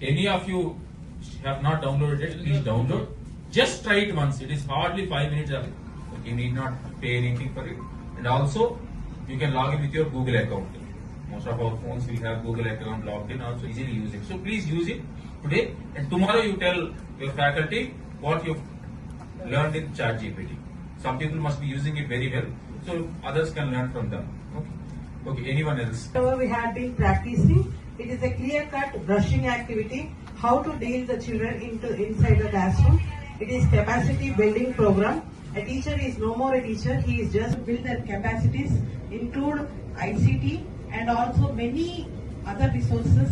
any of you have not downloaded it, please download. Just try it once. It is hardly five minutes it. You need not pay anything for it. And also, you can log in with your Google account. Most of our phones will have Google account logged in, also easily use it. So please use it today. And tomorrow you tell your faculty what you've learned in ChatGPT. Some people must be using it very well, so others can learn from them. Okay. Okay. Anyone else? Whatever we have been practicing, it is a clear-cut brushing activity, how to deal the children into inside the classroom. It is capacity building program. A teacher is no more a teacher, he is just build their capacities, include ICT and also many other resources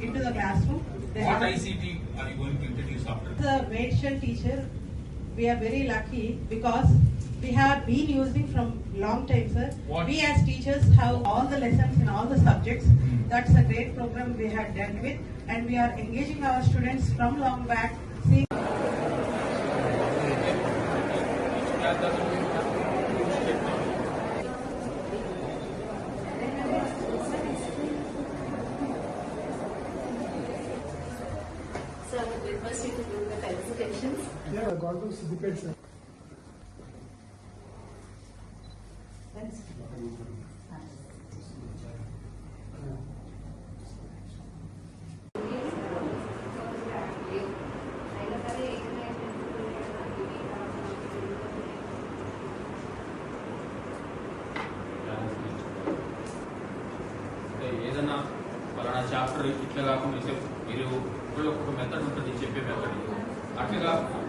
into the classroom. They What ICT are you going to introduce after? the Maidshell teacher, we are very lucky because we have been using from long time, sir. What? We as teachers have all the lessons in all the subjects. Hmm. That's a great program we had done with, and we are engaging our students from long back. See, So I would request you to do the felicitations. Yeah, I got to Siddipet, sir. ఏదన్నా ఏదైనా ఫలానా chapter ఇట్లా కాకుండా మీరు ఒకళ్ళు ఒక method ఉంటుంది చెప్పే మెథడ్ అట్లా కాకుండా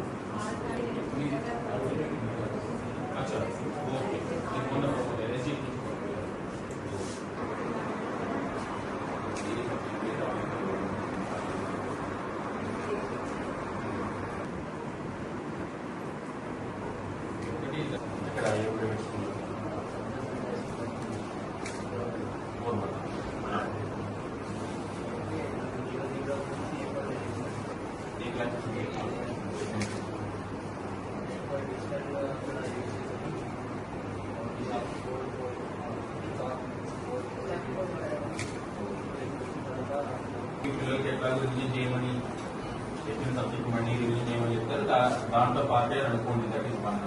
చేయమని చెప్పిన సబ్జెక్ట్ మళ్ళీ రివిజన్ చేయమని చెప్తారు దా- దాంట్లో పార్ట్ అనుకోండి దట్ ఈస్ వన్